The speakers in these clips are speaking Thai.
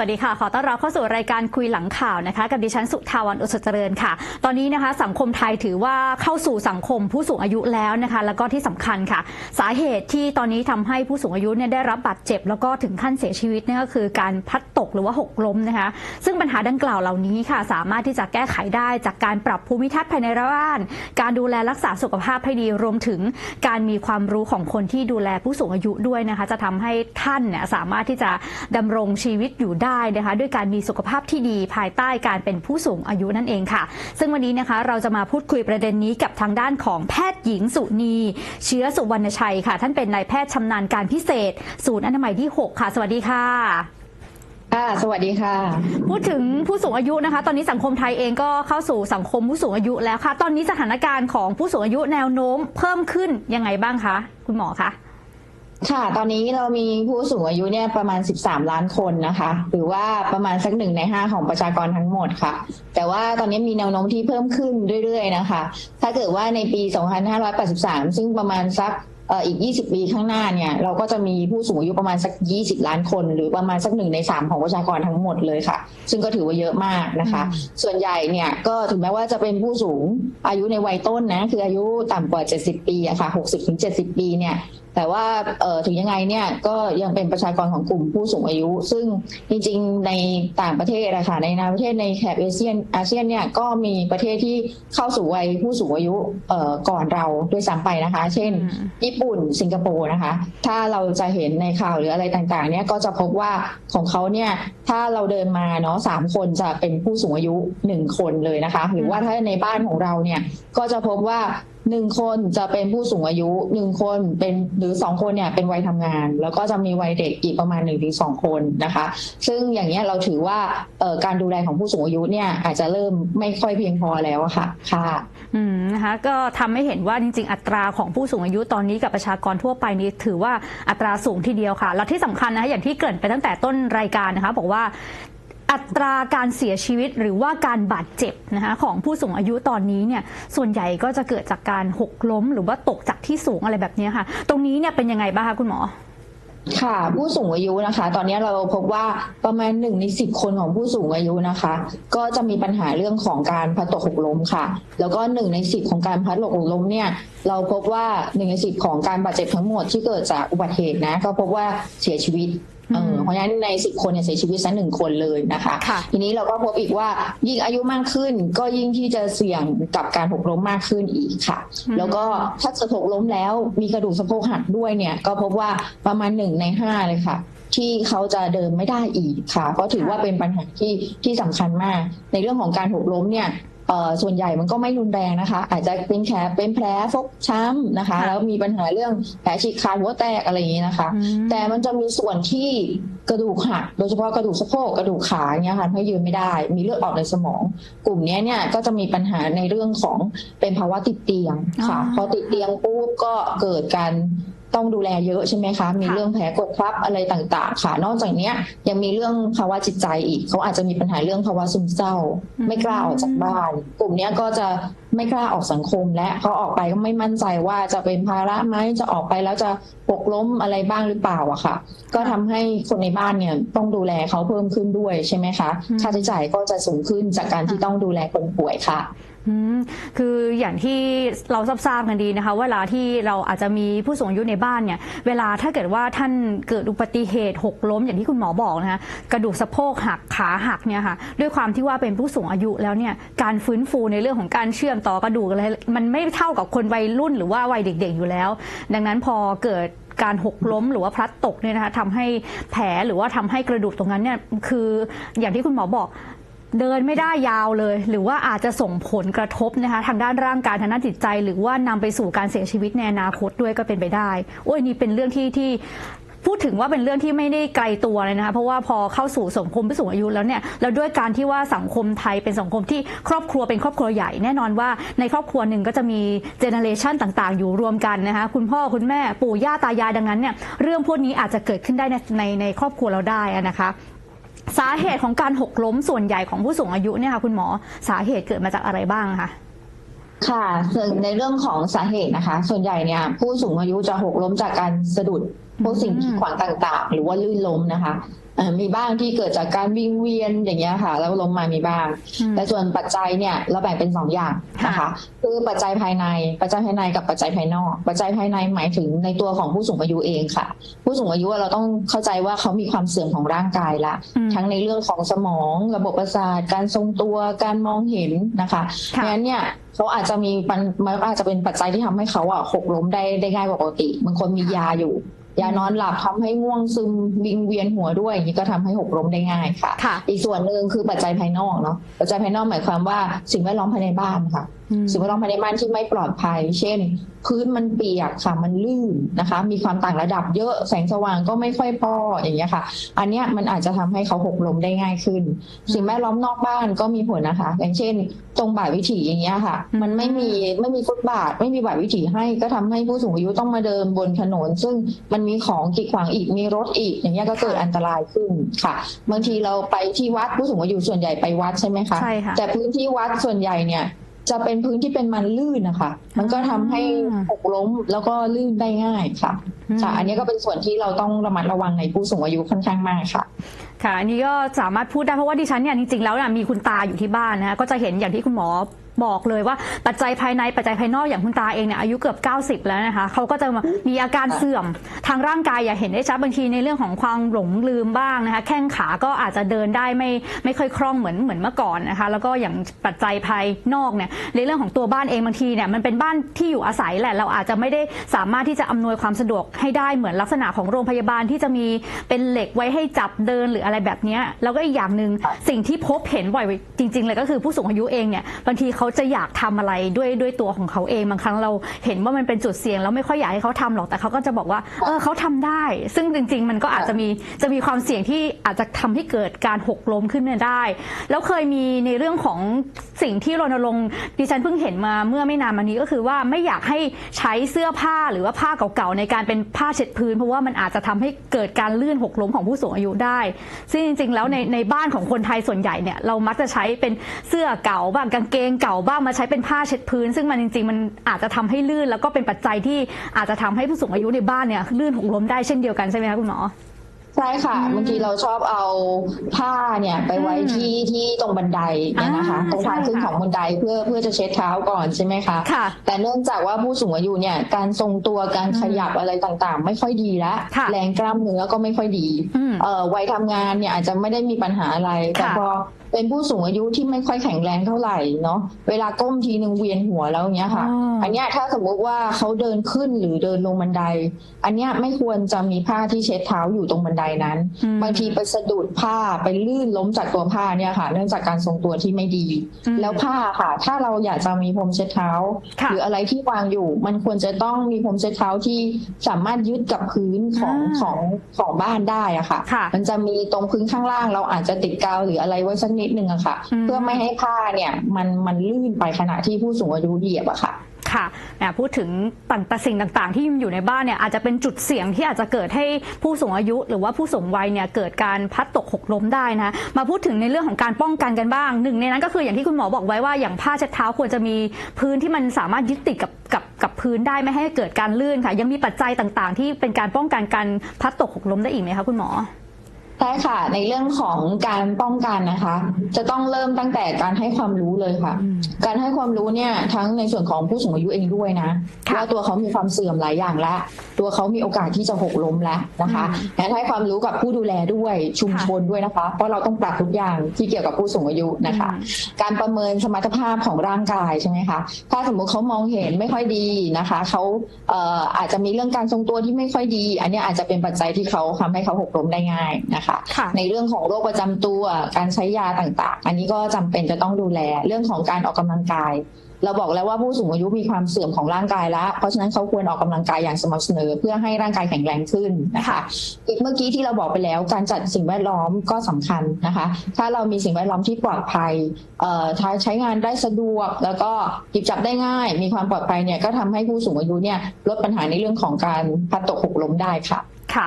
สวัสดีค่ะ ขอต้อนรับเข้าสู่รายการคุยหลังข่าวนะคะ กับดิฉันสุทาวันอุสเจริญค่ะ ตอนนี้นะคะสังคมไทยถือว่าเข้าสู่สังคมผู้สูงอายุแล้วนะคะ แล้วก็ที่สำคัญค่ะ สาเหตุที่ตอนนี้ทำให้ผู้สูงอายุเนี่ยได้รับบาดเจ็บ แล้วก็ถึงขั้นเสียชีวิตนี่ก็คือการพัดตกหรือว่าหกล้มนะคะ ซึ่งปัญหาดังกล่าวเหล่านี้ค่ะ สามารถที่จะแก้ไขได้จากการปรับภูมิทัศน์ภายในบ้าน การดูแลรักษาสุขภาพให้ดีรวมถึงการมีความรู้ของคนที่ดูแลผู้สูงอายุด้วยนะคะ จะทำให้ท่านเนี่ยสามารถที่จะดำรงชีวิตอยู่ได้นะคะ ด้วยการมีสุขภาพที่ดีภายใต้การเป็นผู้สูงอายุนั่นเองค่ะ ซึ่งวันนี้นะคะเราจะมาพูดคุยประเด็นนี้กับทางด้านของแพทย์หญิงสุนีเชื้อสุวรรณชัยค่ะ ท่านเป็นนายแพทย์ชำนาญการพิเศษ ศูนย์อนามัยที่ 6 ค่ะ สวัสดีค่ะค่ะสวัสดีค่ะ พูดถึงผู้สูงอายุนะคะ ตอนนี้สังคมไทยเองก็เข้าสู่สังคมผู้สูงอายุแล้วค่ะ ตอนนี้สถานการณ์ของผู้สูงอายุแนวโน้มเพิ่มขึ้นยังไงบ้างคะ คุณหมอคะ ค่ะ ตอนนี้เรามีผู้สูงอายุเนี่ยประมาณ 13 ล้านคนนะคะ หรือว่าประมาณสักหนึ่งในห้าของประชากรทั้งหมดค่ะ แต่ว่าตอนนี้มีแนวโน้มที่เพิ่มขึ้นเรื่อยๆนะคะ ถ้าเกิดว่าในปี 2583 ซึ่งประมาณสัก อ่ออีก 20 ปีข้างหน้าเนี่ย เราก็จะมีผู้สูงอายุประมาณสัก 20 ล้านคน หรือประมาณสักหนึ่งในสามของประชากรทั้งหมดเลยค่ะ ซึ่งก็ถือว่าเยอะมากนะคะอืมส่วนใหญ่เนี่ยก็ถึงแม้ว่าจะเป็นผู้สูงอายุในวัยต้นนะ คืออายุต่ำกว่า 70 ปีอะค่ะ60-70 ปีเนี่ยแต่ว่าเอ่อถึงยังไงเนี่ยก็ยังเป็นประชากรของกลุ่มผู้สูงอายุ ซึ่งจริงๆในต่างประเทศอะค่ะในนานาประเทศในแถบเอเชียนอาเซียนเนี่ยก็มีประเทศที่เข้าสู่วัยผู้สูงอายุเอ่อก่อนเราด้วยซ้ำไปนะคะ เช่นอืมญี่ปุ่นสิงคโปร์นะคะ ถ้าเราจะเห็นในข่าวหรืออะไรต่างๆ เนี่ยก็จะพบว่าของเขาเนี่ยถ้าเราเดินมาเนาะสามคนจะเป็นผู้สูงอายุหนึ่งคนเลยนะคะ หรือว่าถ้าในบ้านของเราเนี่ยก็จะพบว่าหนึ่งคนจะเป็นผู้สูงอายุหนึ่งคนเป็นหรือสองคนเนี่ยเป็นวัยทำงาน แล้วก็จะมีวัยเด็กอีกประมาณหนึ่งถึงสองคนนะคะ ซึ่งอย่างเนี้ยเราถือว่าการดูแลของผู้สูงอายุเนี่ยอาจจะเริ่มไม่ค่อยเพียงพอแล้วค่ะค่ะอืมนะคะก็ทำให้เห็นว่าจริง ๆ อัตราของผู้สูงอายุตอนนี้กับประชากรทั่วไปนี้ถือว่าอัตราสูงทีเดียวค่ะ แล้วที่สำคัญนะคะอย่างที่เกริ่นไปตั้งแต่ต้นรายการนะคะบอกว่า อัตราการเสียชีวิตหรือว่าการบาดเจ็บนะคะของผู้สูงอายุตอนนี้เนี่ยส่วนใหญ่ก็จะเกิดจากการหกล้ม หรือว่าตกจากที่สูงอะไรแบบนี้ค่ะ ตรงนี้เนี่ยเป็นยังไงบ้างคะคุณหมอค่ะผู้สูงอายุนะคะ ตอนนี้เราพบว่าประมาณหนึ่งในสิบคนของผู้สูงอายุนะคะ ก็จะมีปัญหาเรื่องของการพัดตกหกล้มค่ะ แล้วก็หนึ่งในสิบของการพัดตกหกล้มเนี่ย เราพบว่าหนึ่งในสิบของการบาดเจ็บทั้งหมดที่เกิดจากอุบัติเหตุนะ ก็พบว่าเสียชีวิต เอออืมเพราะฉะนั้นในสิบคนเนี่ยเสียชีวิตซะหนึ่งคนเลยนะคะค่ะทีนี้เราก็พบอีกว่ายิ่งอายุมากขึ้น ก็ยิ่งที่จะเสี่ยงกับการหกล้มมากขึ้นอีกค่ะอืมแล้วก็ถ้าเกิดหกล้มแล้วมีกระดูกสะโพกหักด้วยเนี่ย ก็พบว่าประมาณหนึ่งในห้าเลยค่ะที่เขาจะเดินไม่ได้อีกค่ะ ก็ถือว่าเป็นปัญหาที่ที่สำคัญมาก ในเรื่องของการหกล้มเนี่ยเอ่อ ส่วนใหญ่มันก็ไม่รุนแรงนะคะ อาจจะเป็นแผลเป็นแผลฟกช้ำนะคะค่ะแล้วมีปัญหาเรื่องแผลฉีกขาดหัวแตกอะไรอย่างนี้นะคะอืมแต่มันจะมีส่วนที่กระดูกหักโดยเฉพาะกระดูกสะโพกกระดูกขาเนี่ยค่ะให้ยืนไม่ได้ มีเลือดออกในสมอง กลุ่มเนี้ยเนี่ยก็จะมีปัญหาในเรื่องของเป็นภาวะติดเตียงค่ะอ๋อพอติดเตียงปุ๊บก็เกิดการ ต้องดูแลเยอะใช่ไหมคะ มีค่ะเรื่องแผลกดทับอะไรต่างๆ ค่ะ นอกจากเนี้ยยังมีเรื่องภาวะจิตใจอีก เขาอาจจะมีปัญหาเรื่องภาวะซึมเศร้า ไม่กล้าออกจากบ้าน กลุ่มเนี้ยก็จะไม่กล้าออกสังคม และเขาออกไปก็ไม่มั่นใจว่าจะเป็นภาระไหมจะออกไปแล้วจะปกล้มอะไรบ้างหรือเปล่าอะค่ะ ก็ทำให้คนในบ้านเนี่ยต้องดูแลเขาเพิ่มขึ้นด้วยใช่ไหมคะอืมค่าใช้จ่ายก็จะสูงขึ้นจากการที่ต้องดูแลคนป่วยค่ะอืม คืออย่างที่เราทราบกันดีนะคะ เวลาที่เราอาจจะมีผู้สูงอายุในบ้านเนี่ยเวลาถ้าเกิดว่าท่านเกิดอุบัติเหตุหกล้ม อย่างที่คุณหมอบอกนะคะกระดูกสะโพกหักขาหักเนี่ยค่ะด้วยความที่ว่าเป็นผู้สูงอายุแล้วเนี่ยการฟื้นฟูในเรื่องของการเชื่อมต่อกระดูกอะไรมันไม่เท่ากับคนวัยรุ่นหรือว่าวัยเด็ก ๆ อยู่แล้ว ดังนั้นพอเกิดการหกล้มหรือว่าพลัดตกเนี่ยนะคะทำให้แผลหรือว่าทำให้กระดูกตรงนั้นเนี่ยคืออย่างที่คุณหมอบอก เดินไม่ได้ยาวเลย หรือว่าอาจจะส่งผลกระทบนะคะทางด้านร่างกายทางด้านจิตใจ หรือว่านำไปสู่การเสียชีวิตในอนาคตด้วยก็เป็นไปได้โอ้ยนี่เป็นเรื่องที่ที่พูดถึงว่าเป็นเรื่องที่ไม่ได้ไกลตัวเลยนะคะเพราะว่าพอเข้าสู่สังคมผู้สูงอายุแล้วเนี่ยแล้วด้วยการที่ว่าสังคมไทยเป็นสังคมที่ครอบครัวเป็นครอบครัวใหญ่แน่นอนว่าในครอบครัวหนึ่งก็จะมีเจเนอเรชันต่างๆ อยู่รวมกันนะคะคุณพ่อคุณแม่ปู่ย่าตายายดังนั้นเนี่ยเรื่องพวกนี้อาจจะเกิดขึ้นได้ในในในครอบครัวเราได้นะคะ สาเหตุของการหกล้มส่วนใหญ่ของผู้สูงอายุเนี่ยค่ะคุณหมอสาเหตุเกิดมาจากอะไรบ้างคะค่ะส่วนในเรื่องของสาเหตุนะคะ ส่วนใหญ่เนี่ยผู้สูงอายุจะหกล้มจากการสะดุด พวกสิ่งกีดขวางต่างๆ หรือว่าลื่นล้มนะคะเอ่อมีบ้างที่เกิดจากการวิ่งเวียนอย่างเงี้ยค่ะ แล้วล้มมามีบ้างอืมแต่ส่วนปัจจัยเนี่ยเราแบ่งเป็นสองอย่างนะคะค่ะคือปัจจัยภายในปัจจัยภายในกับปัจจัยภายนอก ปัจจัยภายในหมายถึงในตัวของผู้สูงอายุเองค่ะ ผู้สูงอายุเราต้องเข้าใจว่าเขามีความเสื่อมของร่างกายละอืมทั้งในเรื่องของสมอง ระบบประสาทการทรงตัวการมองเห็นนะคะค่ะงั้นเนี่ยเขาอาจจะมีปัญมันอาจจะเป็นปัจจัยที่ทำให้เขาอะหกล้มได้ได้ง่ายกว่าปกติบางคนมียาอยู่ ยานอนหลับทำให้ง่วงซึมวิงเวียนหัวด้วยอย่างนี้ก็ทำให้หกล้มได้ง่ายค่ะค่ะ อีกส่วนหนึ่งคือปัจจัยภายนอกเนาะปัจจัยภายนอกหมายความว่าสิ่งแวดล้อมภายในบ้านค่ะอืม สิ่งแวดล้อมภายในบ้านที่ไม่ปลอดภัย เช่น พื้นมันเปียกค่ะมันลื่นนะคะ มีความต่างระดับเยอะแสงสว่างก็ไม่ค่อยพออย่างเงี้ยค่ะ อันเนี้ยมันอาจจะทำให้เขาหกล้มได้ง่ายขึ้น สิ่งแวดล้อมนอกบ้านก็มีผลนะคะ อย่างเช่น ตรงบ่ายวิถีอย่างเงี้ยค่ะอืมมันไม่มีไม่มีฟุตบาท ไม่มีบ่ายวิถีให้ก็ทำให้ผู้สูงอายุต้องมาเดินบนถนน ซึ่งมันมีของกีดขวางอีกมีรถอีก อย่างเงี้ยก็เกิดอันตรายขึ้นค่ะบางทีเราไปที่วัดผู้สูงอายุส่วนใหญ่ไปวัดใช่ไหมคะใช่ค่ะแต่พื้นที่วัดส่วนใหญ่เนี่ย จะเป็นพื้นที่เป็นมันลื่นนะคะ มันก็ทำให้อ่าหกล้มแล้วก็ลื่นได้ง่ายค่ะอืมค่ะ อันนี้ก็เป็นส่วนที่เราต้องระมัดระวังในผู้สูงอายุค่อนข้างมากค่ะค่ะ อันนี้ก็สามารถพูดได้เพราะว่าดิฉันเนี่ยจริงๆแล้วเนี่ยมีคุณตาอยู่ที่บ้านนะคะก็จะเห็นอย่างที่คุณหมอ บอกเลยว่าปัจจัยภายในปัจจัยภายนอกอย่างคุณตาเองเนี่ยอายุเกือบ 90 แล้วนะคะเขาก็จะมีอาการเสื่อมทางร่างกายอย่าเห็นได้ชัดบางทีในเรื่องของความหลงลืมบ้างนะคะแข้งขาก็อาจจะเดินได้ไม่ไม่ค่อยคล่องเหมือนเหมือนเมื่อก่อนนะคะแล้วก็อย่างปัจจัยภายนอกเนี่ยในเรื่องของตัวบ้านเองบางทีเนี่ยมันเป็นบ้านที่อยู่อาศัยแหละเราอาจจะไม่ได้สามารถที่จะอำนวยความสะดวกให้ได้เหมือนลักษณะของโรงพยาบาลที่จะมีเป็นเหล็กไว้ให้จับเดินหรืออะไรแบบนี้แล้วก็อีกอย่างหนึ่งสิ่งที่พบเห็นบ่อยจริง ๆ เลยก็คือผู้สูงอายุเองเนี่ยบางทีเขาจะอยากทำอะไรด้วยด้วยตัวของเขาเองบางครั้งเราเห็นว่ามันเป็นจุดเสี่ยงแล้วไม่ค่อยอยากให้เขาทำหรอกแต่เขาก็จะบอกว่าเออเขาทำได้ ซึ่งจริง ๆ มันก็อาจจะมีจะมีความเสี่ยงที่อาจจะทำให้เกิดการหกล้มขึ้นมาได้ แล้วเคยมีในเรื่องของสิ่งที่รณรงค์ดิฉันเพิ่งเห็นมาเมื่อไม่นานมานี้ก็คือว่าไม่อยากให้ใช้เสื้อผ้าหรือว่าผ้าเก่าๆในการเป็นผ้าเช็ดพื้น เพราะว่ามันอาจจะทำให้เกิดการลื่นหกล้มของผู้สูงอายุได้ ซึ่งจริง ๆ แล้วในในบ้านของคนไทยส่วนใหญ่เนี่ยเรามักจะใช้เป็นเสื้อเก่าบ้างกางเกงเก่าบ้างมาใช้เป็นผ้าเช็ดพื้น ซึ่งมันจริง ๆ มันอาจจะทำให้ลื่น แล้วก็เป็นปัจจัยที่อาจจะทำให้ผู้สูงอายุในบ้านเนี่ยลื่นหกล้มได้เช่นเดียวกันใช่ไหมคะคุณหมอใช่ค่ะอืมบางทีเราชอบเอาผ้าเนี่ยไปไว้อืมที่ที่ตรงบันไดเนี่ยนะคะอ่าตรงทางขึ้นใช่ค่ะของบันไดเพื่อเพื่อจะเช็ดเท้าก่อนใช่ไหมคะค่ะแต่เนื่องจากว่าผู้สูงอายุเนี่ยการทรงตัวการอืมขยับอะไรต่างๆ ไม่ค่อยดีแล้วค่ะแรงกล้ามเนื้อก็ไม่ค่อยดีอืมเอ่อวัยทำงานเนี่ยอาจจะไม่ได้มีปัญหาอะไรแต่ค่ะพอ เป็นผู้สูงอายุที่ไม่ค่อยแข็งแรงเท่าไหร่เนาะเวลาก้มทีนึงเวียนหัวแล้วอย่างเงี้ยค่ะอ๋ออัอันเนี้ยถ้าสมมุติว่าเขาเดินขึ้นหรือเดินลงบันได อันเนี้ยไม่ควรจะมีผ้าที่เช็ดเท้าอยู่ตรงบันไดนั้นอืมบางทีไปสะดุดผ้าไปลื่นล้มจากตัวผ้าเนี่ยค่ะ เนื่องจากการทรงตัวที่ไม่ดีอืมแล้วผ้าค่ะ ถ้าเราอยากจะมีพรมเช็ดเท้าค่ะหรืออะไรที่วางอยู่ มันควรจะต้องมีพรมเช็ดเท้าที่สามารถยึดกับพื้นของอ่าของของบ้านได้อะค่ะค่ะ มันจะมีตรงพื้นข้างล่างเราอาจจะติดกาวหรืออะไรไว้สักนิดนึงอะค่ะอืมเพื่อไม่ให้ผ้าเนี่ยมันมันลื่นไปขณะที่ผู้สูงอายุเหยียบอะค่ะค่ะแหมพูดถึงต่างแต่สิ่งต่างๆ ที่อยู่ในบ้านเนี่ยอาจจะเป็นจุดเสี่ยงที่อาจจะเกิดให้ผู้สูงอายุ หรือว่าผู้สูงวัยเนี่ยเกิดการพลัดตกหกล้มได้นะมาพูดถึงในเรื่องของการป้องกันกันบ้างหนึ่งในนั้นก็คืออย่างที่คุณหมอบอกไว้ว่าอย่างผ้าเช็ดเท้าควรจะมีพื้นที่มันสามารถยึดติดกับกับกับพื้นได้ไม่ให้เกิดการลื่นค่ะ ยังมีปัจจัยต่างๆ ที่เป็นการป้องกันการพลัดตกหกล้มได้อีกไหมคะคุณหมอ ใช่ค่ะ ในเรื่องของการป้องกันนะคะ จะต้องเริ่มตั้งแต่การให้ความรู้เลยค่ะอืมการให้ความรู้เนี่ยทั้งในส่วนของผู้สูงอายุเองด้วยนะค่ะว่าตัวเขามีความเสื่อมหลายอย่างและตัวเขามีโอกาสที่จะหกล้มแล้วนะคะอืมและให้ความรู้กับผู้ดูแลด้วยชุมค่ะชนด้วยนะคะ เพราะเราต้องปรับทุกอย่างที่เกี่ยวกับผู้สูงอายุนะคะอืมการประเมินสมรรถภาพของร่างกายใช่ไหมคะถ้าสมมุติเขามองเห็นไม่ค่อยดีนะคะเขาเอ่ออาจจะมีเรื่องการทรงตัวที่ไม่ค่อยดี อันเนี้ยอาจจะเป็นปัจจัยที่เขาทำให้เขาหกล้มได้ง่ายนะคะค่ะ ในเรื่องของโรคประจำตัว การใช้ยาต่างๆ อันนี้ก็จำเป็นจะต้องดูแลเรื่องของการออกกำลังกาย เราบอกแล้วว่าผู้สูงอายุมีความเสื่อมของร่างกายแล้ว เพราะฉะนั้นเขาควรออกกำลังกายอย่างสม่ำเสมอเพื่อให้ร่างกายแข็งแรงขึ้นนะคะอีกเมื่อกี้ที่เราบอกไปแล้วการจัดสิ่งแวดล้อมก็สำคัญนะคะ ถ้าเรามีสิ่งแวดล้อมที่ปลอดภัยเอ่อใช้ใช้งานได้สะดวก แล้วก็หยิบจับได้ง่าย มีความปลอดภัยเนี่ยก็ทำให้ผู้สูงอายุเนี่ยลดปัญหาในเรื่องของการพลัดตกหกล้มได้ค่ะ ค่ะ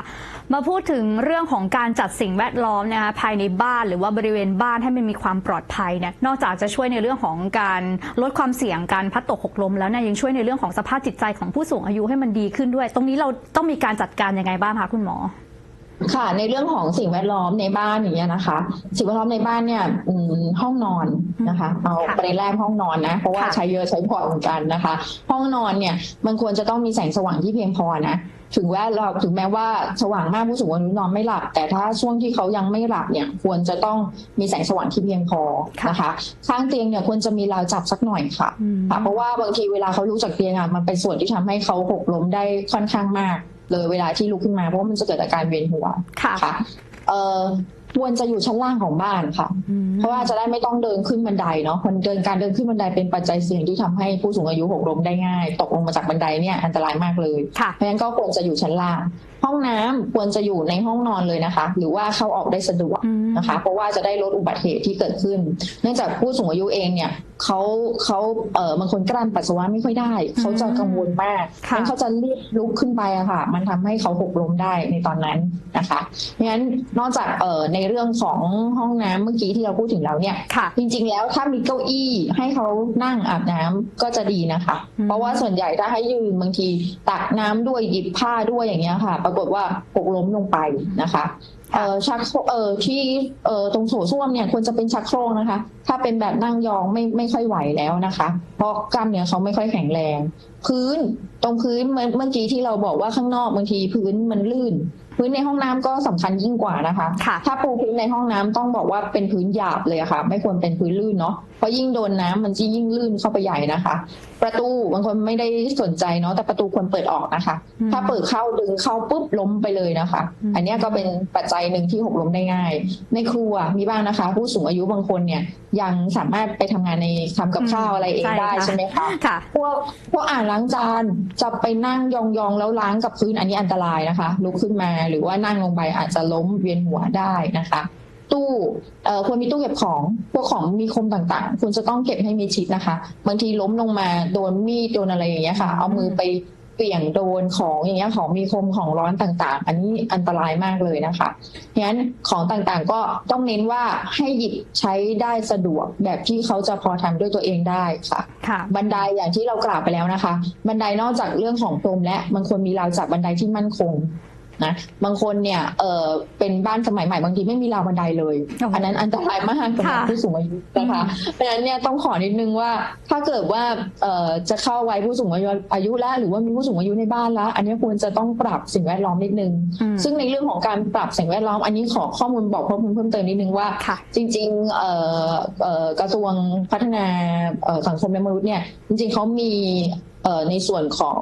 มาพูดถึงเรื่องของการจัดสิ่งแวดล้อมนะคะภายในบ้านหรือว่าบริเวณบ้านให้มันมีความปลอดภัยเนี่ยนอกจากจะช่วยในเรื่องของการลดความเสี่ยงการพลัดตกหกล้มแล้วเนี่ยยังช่วยในเรื่องของสภาพจิตใจของผู้สูงอายุให้มันดีขึ้นด้วย ตรงนี้เราต้องมีการจัดการยังไงบ้างคะคุณหมอค่ะในเรื่องของสิ่งแวดล้อมในบ้านอย่างเงี้ยนะคะ สิ่งแวดล้อมในบ้านเนี่ยอืมห้องนอนนะคะ เอาค่ะประเด็นแรกห้องนอนนะเพราะว่าค่ะใช้เยอะใช้พอเหมือนกันนะคะ ห้องนอนเนี่ยมันควรจะต้องมีแสงสว่างที่เพียงพอนะ ถึงแม้เราถึงแม้ว่าสว่างมากผู้สูงอายุนอนไม่หลับ แต่ถ้าช่วงที่เขายังไม่หลับเนี่ยควรจะต้องมีแสงสว่างที่เพียงพอนะคะ ข้างเตียงเนี่ยควรจะมีราวจับสักหน่อยค่ะอืมค่ะเพราะว่าบางทีเวลาเขาลุกจากเตียงอะมันเป็นส่วนที่ทำให้เขาหกล้มได้ค่อนข้างมาก เลยเวลาที่ลุกขึ้นมาเพราะว่ามันจะเกิดอาการเวียนหัวค่ะค่ะเอ่อ ควรจะอยู่ชั้นล่างของบ้านค่ะอืมเพราะว่าจะได้ไม่ต้องเดินขึ้นบันไดเนาะคนเดินการเดินขึ้นบันไดเป็นปัจจัยเสี่ยงที่ทำให้ผู้สูงอายุหกล้มได้ง่าย ตกลงมาจากบันไดเนี่ยอันตรายมากเลยค่ะเพราะฉะนั้นก็ควรจะอยู่ชั้นล่าง ห้องน้ำควรจะอยู่ในห้องนอนเลยนะคะ หรือว่าเข้าออกได้สะดวกอืมนะคะ เพราะว่าจะได้ลดอุบัติเหตุที่เกิดขึ้น เนื่องจากผู้สูงอายุเองเนี่ยเขาเขาเอ่อบางคนกลั้นปัสสาวะไม่ค่อยได้ เขาจะกังวลมากค่ะงั้นเขาจะรีบลุกขึ้นไปอะค่ะ มันทำให้เขาหกล้มได้ในตอนนั้นนะคะเพราะฉะนั้นนอกจากเอ่อในเรื่องของห้องน้ำเมื่อกี้ที่เราพูดถึงแล้วเนี่ยค่ะจริง ๆ แล้วถ้ามีเก้าอี้ให้เขานั่งอาบน้ำก็จะดีนะคะอืมเพราะว่าส่วนใหญ่ถ้าให้ยืนบางทีตักน้ำด้วยหยิบผ้าด้วยอย่างเงี้ยค่ะปรากฏว่าหกล้มลงไปนะคะเอ่อชักโครกเอ่อที่เอ่อตรงโถส้วมเนี่ยควรจะเป็นชักโครกนะคะ ถ้าเป็นแบบนั่งยองไม่ไม่ค่อยไหวแล้วนะคะ เพราะกล้ามเนื้อเขาไม่ค่อยแข็งแรง พื้นตรงพื้นเมื่อเมื่อกี้ที่เราบอกว่าข้างนอกบางทีพื้นมันลื่น พื้นในห้องน้ำก็สำคัญยิ่งกว่านะคะค่ะถ้าปูพื้นในห้องน้ำต้องบอกว่าเป็นพื้นหยาบเลยอะค่ะ ไม่ควรเป็นพื้นลื่นเนาะเพราะยิ่งโดนน้ำมันจะยิ่งลื่นเข้าไปใหญ่นะคะ ประตูบางคนไม่ได้สนใจเนาะแต่ประตูควรเปิดออกนะคะอืมถ้าเปิดเข้าดึงเข้าปุ๊บล้มไปเลยนะคะอืมอันเนี้ยก็เป็นปัจจัยหนึ่งที่หกล้มได้ง่าย ในครัวมีบ้างนะคะ ผู้สูงอายุบางคนเนี่ยยังสามารถไปทำงานในทำกับข้าวอะไรเองได้ใช่ไหมคะค่ะพวกพวกอ่างล้างจานจะไปนั่งยองๆแล้วล้างกับพื้นอันนี้อันตรายนะคะลุกขึ้นมาหรือว่านั่งลงไปอาจจะล้มเวียนหัวได้นะคะ ตู้เอ่อควรมีตู้เก็บของพวกของมีคมต่างๆควรจะต้องเก็บให้มีชิดนะคะ บางทีล้มลงมาโดนมีดโดนอะไรอย่างเงี้ยค่ะ เอามือไปเปลี่ยงโดนของอย่างเงี้ยของมีคมของร้อนต่างๆ อันนี้อันตรายมากเลยนะคะเพราะฉะนั้นของต่างๆก็ต้องเน้นว่าให้หยิบใช้ได้สะดวกแบบที่เขาจะพอทำด้วยตัวเองได้ค่ะค่ะ บันไดอย่างที่เรากล่าวไปแล้วนะคะ บันไดนอกจากเรื่องของพรมและมันควรมีราวจับบันไดที่มั่นคง นะบางคนเนี่ยเออเป็นบ้านสมัยใหม่บางทีไม่มีราวบันไดเลยโอ้โหอันนั้นอันตรายมากสำหรับค่ะผู้สูงอายุนะคะเพราะฉะนั้นเนี่ยต้องขอนิดนึงว่าถ้าเกิดว่าเอ่อจะเข้าวัยผู้สูงอายุอายุแล้วหรือว่ามีผู้สูงอายุในบ้านแล้ว อันนี้ควรจะต้องปรับสิ่งแวดล้อมนิดนึงอืมซึ่งในเรื่องของการปรับสิ่งแวดล้อมอันนี้ขอข้อมูลบอกเพิ่มเพิ่มเติมนิดนึงว่าค่ะจริงๆเอ่อเอ่อกระทรวงพัฒนาเอ่อสังคมและมนุษย์เนี่ยจริงๆเขามีเอ่อ ในส่วนของ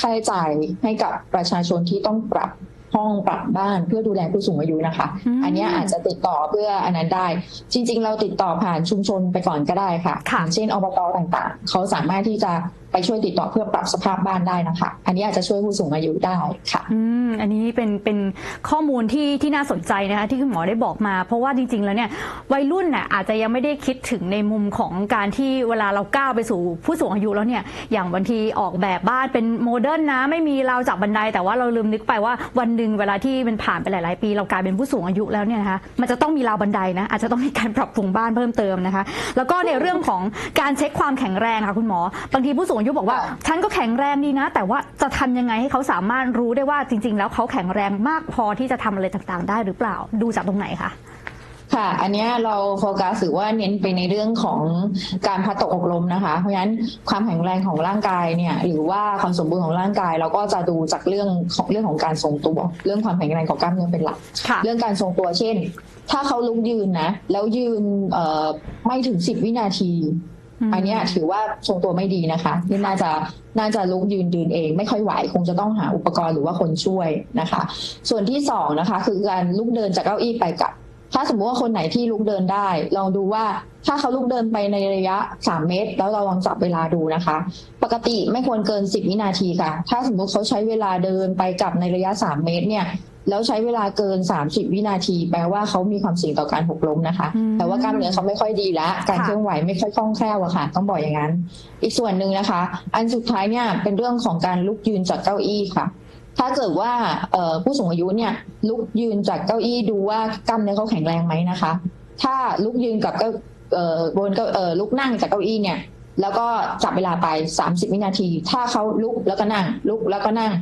ค่าใช้จ่ายให้กับประชาชนที่ต้องปรับห้องปรับบ้านเพื่อดูแลผู้สูงอายุนะคะอืมอันเนี้ยอาจจะติดต่อเพื่ออันนั้นได้ จริง ๆ เราติดต่อผ่านชุมชนไปก่อนก็ได้ค่ะค่ะอย่างเช่นอบตต่างๆ เขาสามารถที่จะ ไปช่วยติดต่อเพื่อปรับสภาพบ้านได้นะคะ อันนี้อาจจะช่วยผู้สูงอายุได้ค่ะอืมอันนี้เป็นเป็นข้อมูลที่ที่น่าสนใจนะคะที่คุณหมอได้บอกมา เพราะว่าจริง ๆ แล้วเนี่ยวัยรุ่นน่ะอาจจะยังไม่ได้คิดถึงในมุมของการที่เวลาเราก้าวไปสู่ผู้สูงอายุแล้วเนี่ยอย่างบางทีออกแบบบ้านเป็นโมเดิร์นนะไม่มีราวจับบันได แต่ว่าเราลืมนึกไปว่าวันหนึ่งเวลาที่มันผ่านไปหลาย ๆ ปีเรากลายเป็นผู้สูงอายุแล้วเนี่ยนะคะมันจะต้องมีราวบันไดนะอาจจะต้องมีการปรับปรุงบ้านเพิ่มเติมนะคะ แล้วก็ในเรื่องของการเช็คความแข็งแรงค่ะคุณหมอบางทีผู้สูงยุบอกว่าค่ะฉันก็แข็งแรงดีนะ แต่ว่าจะทำยังไงให้เขาสามารถรู้ได้ว่าจริง ๆ แล้วเขาแข็งแรงมากพอที่จะทำอะไรต่างๆ ได้หรือเปล่าดูจากตรงไหนคะค่ะ อันเนี้ยเราโฟกัสหรือว่าเน้นไปในเรื่องของการพัดตกอกลมนะคะ เพราะฉะนั้นความแข็งแรงของร่างกายเนี่ยหรือว่าความสมบูรณ์ของร่างกาย เราก็จะดูจากเรื่องของเรื่องของการทรงตัว เรื่องความแข็งแรงของกล้ามเนื้อเป็นหลักค่ะเรื่องการทรงตัวเช่น ถ้าเขาลุกยืนนะ แล้วยืนเอ่อไม่ถึงสิบวินาที อันนี้ถือว่าทรงตัวไม่ดีนะคะนี่น่าจะน่าจะลุกยืนยืนเอง ไม่ค่อยไหวคงจะต้องหาอุปกรณ์หรือว่าคนช่วยนะคะ ส่วนที่สองนะคะ คือการลุกเดินจากเก้าอี้ไปกลับ ถ้าสมมติว่าคนไหนที่ลุกเดินได้ ลองดูว่าถ้าเขาลุกเดินไปในระยะ 3 เมตร แล้วเราลองจับเวลาดูนะคะ ปกติไม่ควรเกิน 10 วินาทีค่ะ ถ้าสมมติเขาใช้เวลาเดินไปกลับในระยะ 3 เมตรเนี่ย แล้วใช้เวลาเกิน 30 วินาที แปลว่าเขามีความเสี่ยงต่อการหกล้มนะคะอืมแต่ว่ากล้ามเนื้อเขาไม่ค่อยดีแล้วการค่ะเคลื่อนไหวไม่ค่อยคล่องแคล่วอะค่ะ ต้องบอกอย่างนั้น อีกส่วนหนึ่งนะคะ อันสุดท้ายเนี่ยเป็นเรื่องของการลุกยืนจากเก้าอี้ค่ะถ้าเกิดว่าเอ่อผู้สูงอายุเนี่ยลุกยืนจากเก้าอี้ดูว่ากล้ามเนื้อเขาแข็งแรงไหมนะคะ ถ้าลุกยืนกับเก้าเอ่อบนเก้าเอ่อลุกนั่งจากเก้าอี้เนี่ย แล้วก็จับเวลาไป 30 วินาที ถ้าเขาลุกแล้วก็นั่ง ลุกแล้วก็นั่ง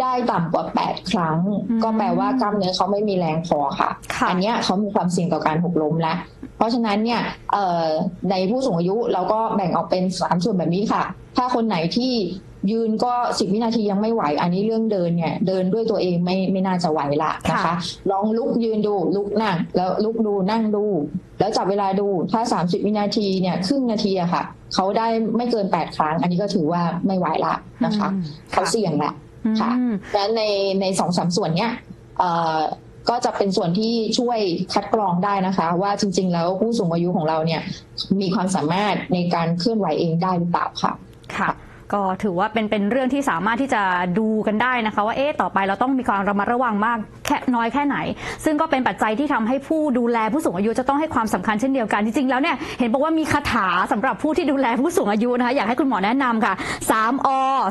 ได้ต่ำกว่า 8 ครั้งอืมก็แปลว่ากล้ามเนื้อเขาไม่มีแรงพอค่ะค่ะอันเนี้ยเขามีความเสี่ยงต่อการหกล้มแล้ว เพราะฉะนั้นเนี่ยเอ่อในผู้สูงอายุเราก็แบ่งออกเป็นสามส่วนแบบนี้ค่ะ ถ้าคนไหนที่ยืนก็สิบวินาทียังไม่ไหว อันนี้เรื่องเดินเนี่ยเดินด้วยตัวเองไม่ไม่น่าจะไหวละนะคะค่ะลองลุกยืนดูลุกนั่ง แล้วลุกดูนั่งดู แล้วจับเวลาดูถ้า30วินาทีเนี่ยครึ่งนาทีอะค่ะ เขาได้ไม่เกิน8ครั้ง อันนี้ก็ถือว่าไม่ไหวละนะคะอืมเขาเสี่ยงแหละ ค่ะอืมและในในสองสามส่วนเนี้ยเอ่อก็จะเป็นส่วนที่ช่วยคัดกรองได้นะคะ ว่าจริง ๆ แล้วผู้สูงอายุของเราเนี่ยมีความสามารถในการเคลื่อนไหวเองได้หรือเปล่าค่ะ ค่ะ ก็ถือว่าเป็นเป็นเรื่องที่สามารถที่จะดูกันได้นะคะ ว่าเอ๊ะต่อไปเราต้องมีความระมัดระวังมากแค่น้อยแค่ไหน ซึ่งก็เป็นปัจจัยที่ทำให้ผู้ดูแลผู้สูงอายุจะต้องให้ความสำคัญเช่นเดียวกันจริงๆแล้วเนี่ยเห็นบอกว่ามีคาถาสำหรับผู้ที่ดูแลผู้สูงอายุนะคะอยากให้คุณหมอแนะนำค่ะ3อ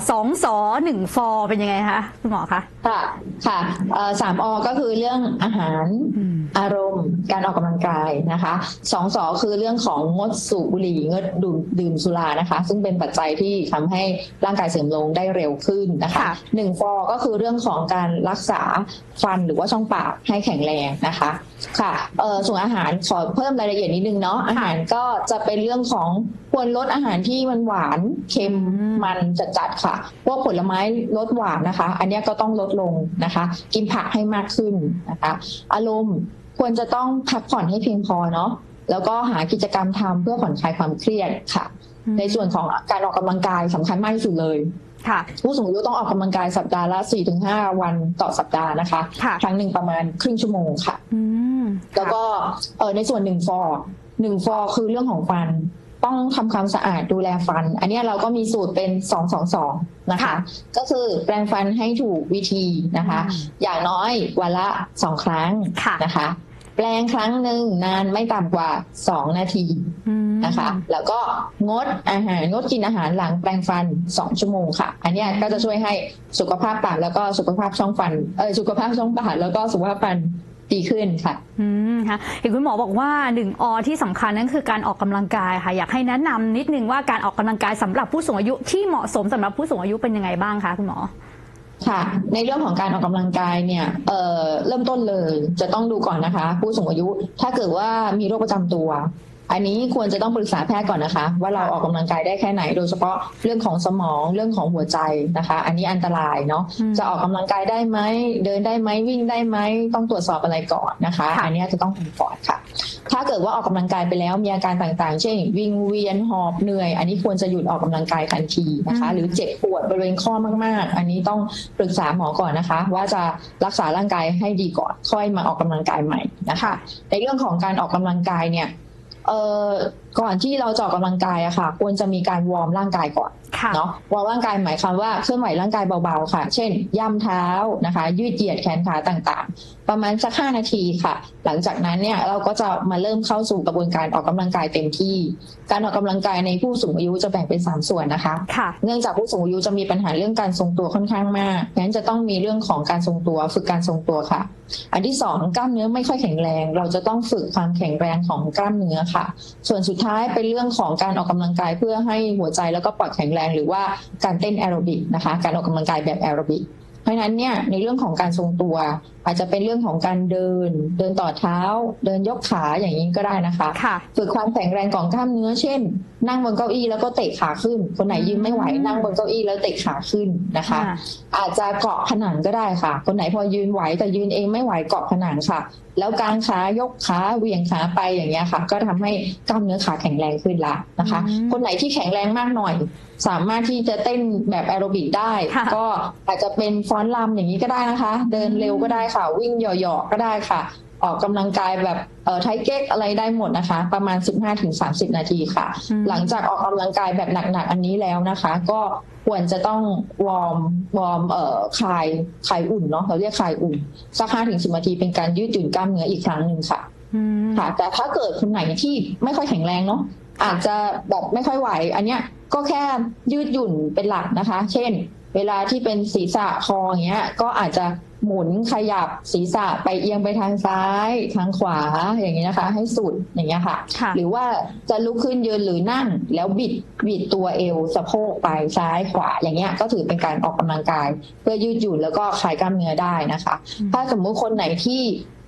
2สอ1ฟอเป็นยังไงคะคุณหมอคะค่ะค่ะเอ่อสามอก็คือเรื่องอาหารอืมอารมณ์ การออกกำลังกายนะคะสองสอคือเรื่องของงดสูบบุหรี่งดดื่มดื่มสุรานะคะ ซึ่งเป็นปัจจัยที่ทำให้ร่างกายเสื่อมโทรมได้เร็วขึ้นนะคะค่ะหนึ่งฟอก็คือเรื่องของการรักษาฟันหรือว่าช่องปากให้แข็งแรงนะคะค่ะเอ่อส่วนอาหารขอเพิ่มรายละเอียดนิดนึงเนาะอาหารก็จะเป็นเรื่องของควรลดอาหารที่มันหวานเค็มอืมมันจัดๆค่ะพวกผลไม้ลดหวานนะคะ อันเนี้ยก็ต้องลดลงนะคะ กินผักให้มากขึ้นนะคะ อารมณ์ควรจะต้องพักผ่อนให้เพียงพอเนาะแล้วก็หากิจกรรมทำเพื่อผ่อนคลายความเครียดค่ะ ในส่วนของการออกกำลังกายสำคัญมากที่สุดเลยค่ะผู้สูงอายุต้องออกกำลังกายสัปดาห์ละ4-5วันต่อสัปดาห์นะคะค่ะครั้งหนึ่งประมาณครึ่งชั่วโมงค่ะอืมแล้วก็เออในส่วนหนึ่งฟอร์หนึ่งฟอร์คือเรื่องของฟัน ต้องทำความสะอาดดูแลฟัน อันเนี้ยเราก็มีสูตรเป็นสองสองสองนะคะค่ะก็คือแปรงฟันให้ถูกวิธีนะคะอืมอย่างน้อยวันละสองครั้งค่ะนะคะ แปลงครั้งหนึ่งนานไม่ต่ำกว่าสองนาทีอืมนะคะ แล้วก็งดอาหารงดกินอาหารหลังแปรงฟันสองชั่วโมงค่ะ อันเนี้ยก็จะช่วยให้สุขภาพปากแล้วก็สุขภาพช่องฟันเออสุขภาพช่องปากแล้วก็สุขภาพฟันดีขึ้นค่ะ อืมค่ะเห็นคุณหมอบอกว่าหนึ่งอที่สำคัญนั่นคือการออกกำลังกายค่ะ อยากให้แนะนำนิดนึงว่าการออกกำลังกายสำหรับผู้สูงอายุที่เหมาะสมสำหรับผู้สูงอายุเป็นยังไงบ้างคะคุณหมอ ค่ะ ในเรื่องของการออกกำลังกายเนี่ยเเริ่มต้นเลยจะต้องดูก่อนนะคะ ผู้สูงอายุถ้าเกิดว่ามีโรคประจำตัว อันนี้ควรจะต้องปรึกษาแพทย์ก่อนนะคะ ว่าเราออกกำลังกายได้แค่ไหน โดยเฉพาะเรื่องของสมองเรื่องของหัวใจนะคะ อันนี้อันตรายเนาะอืมจะออกกำลังกายได้ไหมเดินได้ไหมวิ่งได้ไหมต้องตรวจสอบอะไรก่อนนะคะค่ะอันนี้จะต้องดูก่อนค่ะ ถ้าเกิดว่าออกกำลังกายไปแล้วมีอาการต่างๆ เช่น วิงเวียนหอบเหนื่อย อันนี้ควรจะหยุดออกกำลังกายทันทีนะคะ หรือเจ็บปวดบริเวณข้อมาก ๆ อันนี้ต้องปรึกษาหมอก่อนนะคะ ว่าจะรักษาร่างกายให้ดีก่อนค่อยมาออกกำลังกายใหม่นะคะค่ะในเรื่องของการออกกำลังกายเนี่ย เอ่อก่อนที่เราจะออกกำลังกายอะค่ะ ควรจะมีการวอร์มร่างกายก่อนค่ะเนาะวอร์มร่างกายหมายความว่าเคลื่อนไหวร่างกายเบาๆค่ะ เช่น ย่ำเท้านะคะ ยืดเหยียดแขนขาต่างๆ ประมาณสักห้านาทีค่ะ หลังจากนั้นเนี่ยเราก็จะมาเริ่มเข้าสู่กระบวนการออกกำลังกายเต็มที่ การออกกำลังกายในผู้สูงอายุจะแบ่งเป็นสามส่วนนะคะค่ะเนื่องจากผู้สูงอายุจะมีปัญหาเรื่องการทรงตัวค่อนข้างมากงั้นจะต้องมีเรื่องของการทรงตัว ฝึกการทรงตัวค่ะ อันที่สองกล้ามเนื้อไม่ค่อยแข็งแรง เราจะต้องฝึกความแข็งแรงของกล้ามเนื้อค่ะ ส่วนสุดท้ายเป็นเรื่องของการออกกำลังกายเพื่อให้หัวใจแล้วก็ปอดแข็งแรง หรือว่าการเต้นแอโรบิกนะคะ การออกกำลังกายแบบแอโรบิก ราะฉะนั้นเนี่ยในเรื่องของการทรงตัว อาจจะเป็นเรื่องของการเดิน เดินต่อเท้า เดินยกขาอย่างนี้ก็ได้นะคะค่ะฝึกความแข็งแรงของกล้ามเนื้อเช่น นั่งบนเก้าอี้แล้วก็เตะขาขึ้น คนไหนยืนไม่ไหวอืมนั่งบนเก้าอี้แล้วเตะขาขึ้นนะคะอ่าอาจจะเกาะผนังก็ได้ค่ะ คนไหนพอยืนไหวแต่ยืนเองไม่ไหวเกาะผนังค่ะ แล้วกางขายกขาเหวี่ยงขาไปอย่างเงี้ยค่ะ ก็ทำให้กล้ามเนื้อขาแข็งแรงขึ้นละนะคะอืมคนไหนที่แข็งแรงมากหน่อย สามารถที่จะเต้นแบบแอโรบิกได้ค่ะก็อาจจะเป็นฟ้อนรำอย่างนี้ก็ได้นะคะ เดินเร็วก็ได้ค่ะ วิ่งเหยาะๆก็ได้ค่ะ ออกกำลังกายแบบเอ่อไทเก๊กอะไรได้หมดนะคะ ประมาณ 15-30 นาทีค่ะอืมหลังจากออกกำลังกายแบบหนักๆอันนี้แล้วนะคะ ก็ควรจะต้องวอร์มวอร์มเอ่อคลายคลายอุ่นเนาะเราเรียกคลายอุ่นสักห้าถึงสิบนาทีเป็นการยืดหยุ่นกล้ามเนื้ออีกครั้งหนึ่งค่ะอืมค่ะ แต่ถ้าเกิดคนไหนที่ไม่ค่อยแข็งแรงเนาะอาจจะแบบไม่ค่อยไหว อันเนี้ย ก็แค่ยืดหยุ่นเป็นหลักนะคะ เช่น เวลาที่เป็นศีรษะคออย่างเงี้ย ก็อาจจะหมุนขยับศีรษะไปเอียงไปทางซ้าย ทางขวาอย่างนี้นะคะ ให้สุดอย่างเงี้ยค่ะค่ะหรือว่าจะลุกขึ้นยืนหรือนั่ง แล้วบิดบิดตัวเอวสะโพกไปซ้ายขวาอย่างเงี้ยก็ถือเป็นการออกกำลังกาย เพื่อยืดหยุ่นแล้วก็คลายกล้ามเนื้อได้นะคะอืมถ้าสมมุติคนไหนที่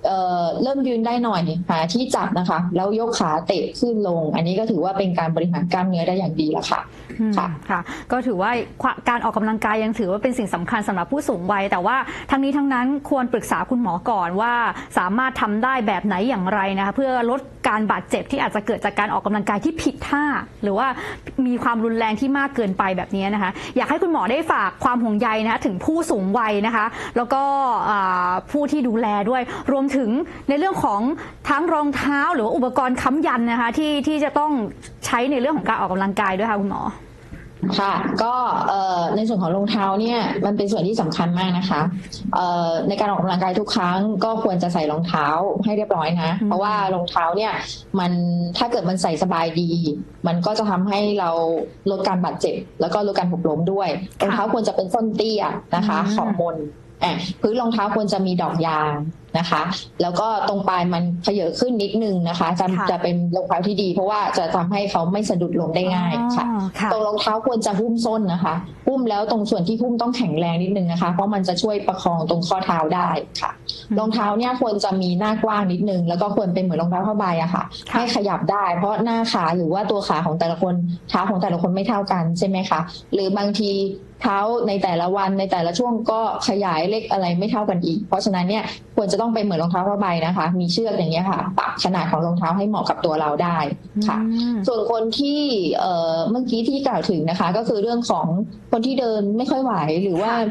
เอ่อเริ่มยืนได้หน่อยหาที่จับนะคะ แล้วยกขาเตะขึ้นลง อันนี้ก็ถือว่าเป็นการบริหารกล้ามเนื้อได้อย่างดีแล้วค่ะอืมค่ะค่ะ ก็ถือว่าการออกกำลังกายยังถือว่าเป็นสิ่งสำคัญสำหรับผู้สูงวัย แต่ว่าทั้งนี้ทั้งนั้นควรปรึกษาคุณหมอก่อนว่าสามารถทำได้แบบไหนอย่างไรนะคะเพื่อลดการบาดเจ็บที่อาจจะเกิดจากการออกกำลังกายที่ผิดท่า หรือว่ามีความรุนแรงที่มากเกินไปแบบนี้นะคะ อยากให้คุณหมอได้ฝากความห่วงใยนะคะถึงผู้สูงวัยนะคะ แล้วก็ผู้ที่ดูแลด้วย รวมถึงในเรื่องของทั้งรองเท้า หรือว่าอุปกรณ์ค้ำยันนะคะที่ที่จะต้องใช้ในเรื่องของการออกกำลังกายด้วยค่ะคุณหมอ ค่ะก็เอ่อในส่วนของรองเท้าเนี่ยมันเป็นส่วนที่สำคัญมากนะคะเอ่อในการออกกำลังกายทุกครั้งก็ควรจะใส่รองเท้าให้เรียบร้อยนะอืมเพราะว่ารองเท้าเนี่ยมันถ้าเกิดมันใส่สบายดี มันก็จะทำให้เราลดการบาดเจ็บ แล้วก็ลดการหกล้มด้วยรองเท้าควรจะเป็นส้นเตี้ยนะคะอืมขอบบน อะพื้นรองเท้าควรจะมีดอกยางนะคะ แล้วก็ตรงปลายมันเขยอขึ้นนิดนึงนะคะจะค่ะจะเป็นรองเท้าที่ดี เพราะว่าจะทำให้เขาไม่สะดุดล้มได้ง่ายค่ะอ๋อค่ะ ตรงรองเท้าควรจะหุ้มส้นนะคะ หุ้มแล้วตรงส่วนที่หุ้มต้องแข็งแรงนิดนึงนะคะ เพราะมันจะช่วยประคองตรงข้อเท้าได้ค่ะอืมรองเท้าเนี่ยควรจะมีหน้ากว้างนิดนึง แล้วก็ควรเป็นเหมือนรองเท้าผ้าใบอะค่ะค่ะ ให้ขยับได้ เพราะหน้าขาหรือว่าตัวขาของแต่ละคนเท้าของแต่ละคนไม่เท่ากันใช่ไหมคะ หรือบางที เท้าในแต่ละวันในแต่ละช่วงก็ขยายเล็กอะไรไม่เท่ากันอีก เพราะฉะนั้นเนี่ยควรจะต้องเป็นเหมือนรองเท้าผ้าใบนะคะ มีเชือกอย่างเงี้ยค่ะปรับขนาดของรองเท้าให้เหมาะกับตัวเราได้ค่ะอืมส่วนคนที่เอ่อเมื่อกี้ที่กล่าวถึงนะคะ ก็คือเรื่องของคนที่เดินไม่ค่อยไหวหรือว่าเอ่อ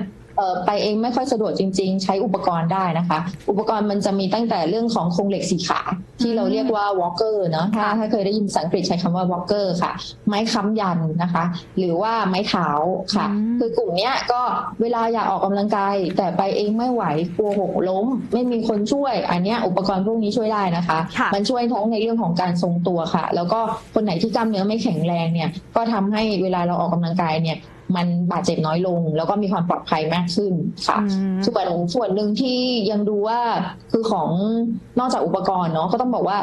ไปเองไม่ค่อยสะดวกจริง ๆ ใช้อุปกรณ์ได้นะคะ อุปกรณ์มันจะมีตั้งแต่เรื่องของโครงเหล็กสีขา ที่เราเรียกว่า walker เนอะถ้าค่ะถ้าเคยได้ยินภาษาอังกฤษใช้คำว่า walker ค่ะ ไม้ค้ำยันนะคะ หรือว่าไม้เท้าค่ะอืมคือกลุ่มเนี้ยก็เวลาอยากออกกำลังกายแต่ไปเองไม่ไหวกลัวหกล้ม ไม่มีคนช่วย อันเนี้ยอุปกรณ์พวกนี้ช่วยได้นะคะค่ะมันช่วยทั้งในเรื่องของการทรงตัวค่ะ แล้วก็คนไหนที่กล้ามเนื้อไม่แข็งแรงเนี่ยก็ทำให้เวลาเราออกกำลังกายเนี่ย มันบาดเจ็บน้อยลง แล้วก็มีความปลอดภัยมากขึ้นค่ะอืมส่วนส่วนหนึ่งที่ยังดูว่าคือของนอกจากอุปกรณ์เนาะก็ต้องบอกว่า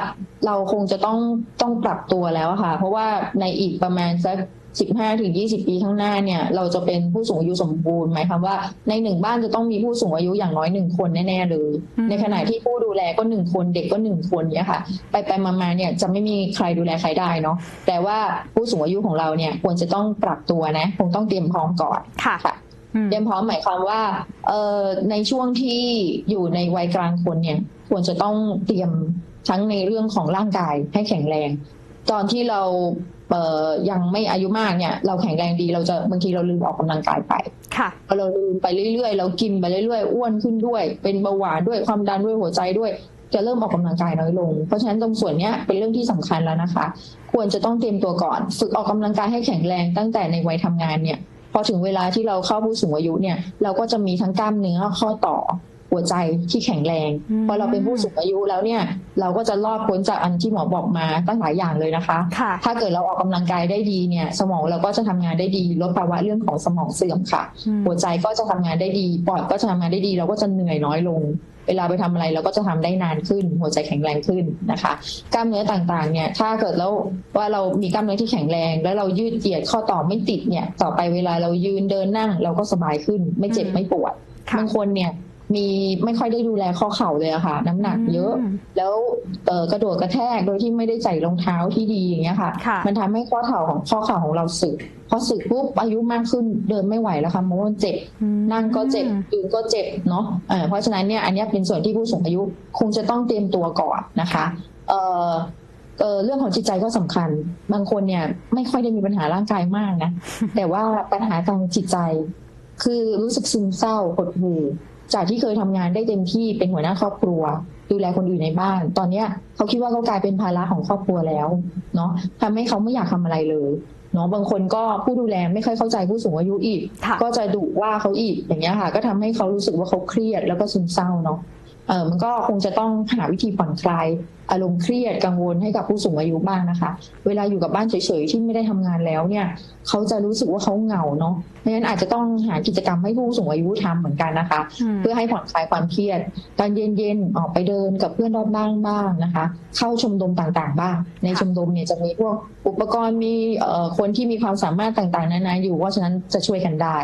เราคงจะต้องต้องปรับตัวแล้วอะค่ะ เพราะว่าในอีกประมาณสัก สิบห้าถึงยี่สิบปีข้างหน้าเนี่ย เราจะเป็นผู้สูงอายุสมบูรณ์หมายความว่า ในหนึ่งบ้านจะต้องมีผู้สูงอายุอย่างน้อยหนึ่งคนแน่ๆเลยอืมในขณะที่ผู้ดูแลก็หนึ่งคนเด็กก็หนึ่งคนเนี่ยค่ะ ไปไปๆมาๆเนี่ยจะไม่มีใครดูแลใครได้เนาะแต่ว่าผู้สูงอายุของเราเนี่ยควรจะต้องปรับตัวนะคงต้องเตรียมพร้อมก่อนค่ะค่ะอืมเตรียมพร้อมหมายความว่าเอ่อในช่วงที่อยู่ในวัยกลางคนเนี่ย ควรจะต้องเตรียมทั้งในเรื่องของร่างกายให้แข็งแรง ตอนที่เราเอ่อ ยังไม่อายุมากเนี่ย เราแข็งแรงดีเราจะบางทีเราลืมออกกำลังกายไป ค่ะพอเราลืมไปเรื่อยๆ เรากินไปเรื่อยๆ อ้วนขึ้นด้วย เป็นเบาหวานด้วยความดันด้วยหัวใจด้วย จะเริ่มออกกำลังกายน้อยลง เพราะฉะนั้นตรงส่วนเนี้ยเป็นเรื่องที่สำคัญแล้วนะคะ ควรจะต้องเตรียมตัวก่อน ฝึกออกกำลังกายให้แข็งแรงตั้งแต่ในวัยทำงานเนี่ย พอถึงเวลาที่เราเข้าผู้สูงอายุเนี่ย เราก็จะมีทั้งกล้ามเนื้อข้อต่อ หัวใจที่แข็งแรงอืมพอเราเป็นผู้สูงอายุแล้วเนี่ยเราก็จะรอดพ้นจากอันที่หมอบอกมาตั้งหลายอย่างเลยนะคะค่ะถ้าเกิดเราออกกำลังกายได้ดีเนี่ย สมองเราก็จะทำงานได้ดีลดภาวะเรื่องของสมองเสื่อมค่ะอืมหัวใจก็จะทำงานได้ดีปอดก็จะทำงานได้ดี เราก็จะเหนื่อยน้อยลงเวลาไปทำอะไรเราก็จะทำได้นานขึ้น หัวใจแข็งแรงขึ้นนะคะ กล้ามเนื้อต่างๆ เนี่ยถ้าเกิดแล้วว่าเรามีกล้ามเนื้อที่แข็งแรง แล้วเรายืดเหยียดข้อต่อไม่ติดเนี่ย ต่อไปเวลาเรายืนเดินนั่ง เราก็สบายขึ้น ไม่เจ็บอืมไม่ปวดค่ะบางคนเนี่ย มีไม่ค่อยได้ดูแลข้อเข่าเลยอะค่ะ น้ำหนักเยอะมแล้วเอ่อกระโดดกระแทกโดยที่ไม่ได้ใส่รองเท้าที่ดีอย่างเงี้ยค่ะค่ะมันทำให้ข้อเข่าของข้อเข่าของเราสึกพอสึกปุ๊บอายุมากขึ้นเดินไม่ไหวแล้วค่ะเพราะว่าเจ็บอืมนั่งก็เจ็บยืนก็เจ็บเนาะเอ่อเพราะฉะนั้นเนี่ยอันเนี้ยเป็นส่วนที่ผู้สูงอายุคงจะต้องเตรียมตัวก่อนนะคะเอ่อเอ่อเรื่องของจิตใจก็สำคัญ บางคนเนี่ยไม่ค่อยได้มีปัญหาร่างกายมากนะแต่ว่าปัญหาทางจิตใจ คือรู้สึกซึมเศร้าหดหู่ จากที่เคยทำงานได้เต็มที่เป็นหัวหน้าครอบครัว ดูแลคนอื่นในบ้าน ตอนเนี้ยเขาคิดว่าเขากลายเป็นภาระของครอบครัวแล้วเนาะทำให้เขาไม่อยากทำอะไรเลยเนาะบางคนก็ผู้ดูแลไม่ค่อยเข้าใจผู้สูงอายุอีกค่ะก็จะดุว่าเขาอีกอย่างเงี้ยค่ะ ก็ทำให้เขารู้สึกว่าเขาเครียดแล้วก็ซึมเศร้าเนาะ เออมันก็คงจะต้องหาวิธีผ่อนคลายอารมณ์เครียดกังวลให้กับผู้สูงอายุบ้างนะคะ เวลาอยู่กับบ้านเฉยๆที่ไม่ได้ทำงานแล้วเนี่ย เขาจะรู้สึกว่าเขาเหงาเนาะเพราะฉะนั้นอาจจะต้องหากิจกรรมให้ผู้สูงอายุทำเหมือนกันนะคะอืมเพื่อให้ผ่อนคลายความเครียด ตอนเย็นๆออกไปเดินกับเพื่อนรอบบ้านบ้างนะคะ เข้าชมรมต่างๆ บ้าง ในค่ะชมรมเนี่ยจะมีพวกอุปกรณ์มีเอ่อคนที่มีความสามารถต่างๆนานาอยู่เพราะฉะนั้นจะช่วยกันได้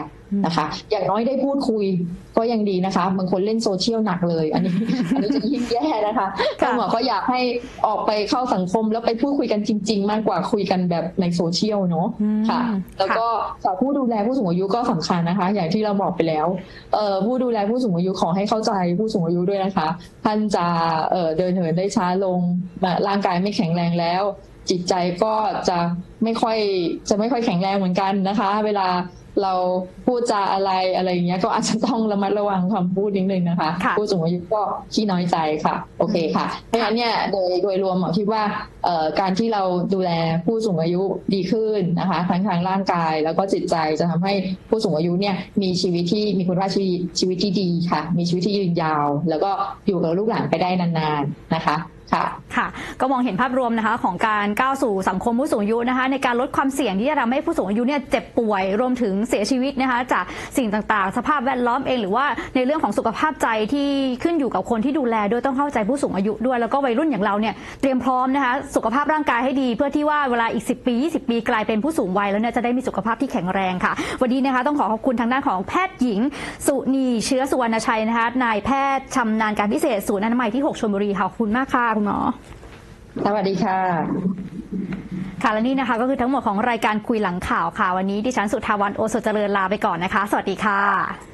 นะคะ อย่างน้อยได้พูดคุยก็ยังดีนะคะบางคนเล่นโซเชียลหนักเลย อันนี้อันนี้จะยิ่งแย่นะคะคุณหมอก็อยากให้ออกไปเข้าสังคมแล้วไปพูดคุยกันจริง ๆ มากกว่าคุยกันแบบในโซเชียลเนาะอืมค่ะ แล้วก็ฝากผู้ดูแลผู้สูงอายุก็สำคัญนะคะ อย่างที่เราบอกไปแล้วเอ่อผู้ดูแลผู้สูงอายุขอให้เข้าใจผู้สูงอายุด้วยนะคะ ท่านจะเอ่อเดินเหินได้ช้าลงแบบร่างกายไม่แข็งแรงแล้วจิตใจก็จะไม่ค่อยจะไม่ค่อยแข็งแรงเหมือนกันนะคะ เวลา เราพูดจาอะไรอะไรอย่างเงี้ยก็อาจจะต้องระมัดระวังคำพูดนิดนึงนะคะค่ะผู้สูงอายุก็ขี้น้อยใจค่ะ โอเคค่ะเพราะฉะนั้นเนี่ยโดยโดยรวมหมอคิดว่าเอ่อการที่เราดูแลผู้สูงอายุดีขึ้นนะคะ ทั้งทางร่างกายแล้วก็จิตใจจะทำให้ผู้สูงอายุเนี่ยมีชีวิตที่มีคุณภาพชีวิตชีวิตที่ดีค่ะ มีชีวิตที่ยืนยาว แล้วก็อยู่กับลูกหลานไปได้นานๆนะคะ ค่ะค่ะ ก็มองเห็นภาพรวมนะคะของการก้าวสู่สังคมผู้สูงอายุนะคะ ในการลดความเสี่ยงที่จะทำให้ผู้สูงอายุเนี่ยเจ็บป่วยรวมถึงเสียชีวิตนะคะจากสิ่งต่างๆ สภาพแวดล้อมเอง หรือว่าในเรื่องของสุขภาพใจที่ขึ้นอยู่กับคนที่ดูแลด้วยต้องเข้าใจผู้สูงอายุด้วยแล้วก็วัยรุ่นอย่างเราเนี่ยเตรียมพร้อมนะคะสุขภาพร่างกายให้ดี เพื่อที่ว่าเวลาอีก 10 ปี 20 ปีกลายเป็นผู้สูงวัยแล้วเนี่ยจะได้มีสุขภาพที่แข็งแรงค่ะ วันนี้นะคะต้องขอขอบคุณทางด้านของแพทย์หญิง สุนีเชื้อสุวรรณชัยนะคะนายแพทย์ชำนาญการพิเศษศูนย์อนามัยที่ 6ชลบุรีค่ะขอบคุณมากค่ะคุณหมอ สวัสดีค่ะ ค่ะและนี่นะคะ ก็คือทั้งหมดของรายการคุยหลังข่าวค่ะ วันนี้ดิฉันสุทธาวันโอสถเจริญลาไปก่อนนะคะ สวัสดีค่ะ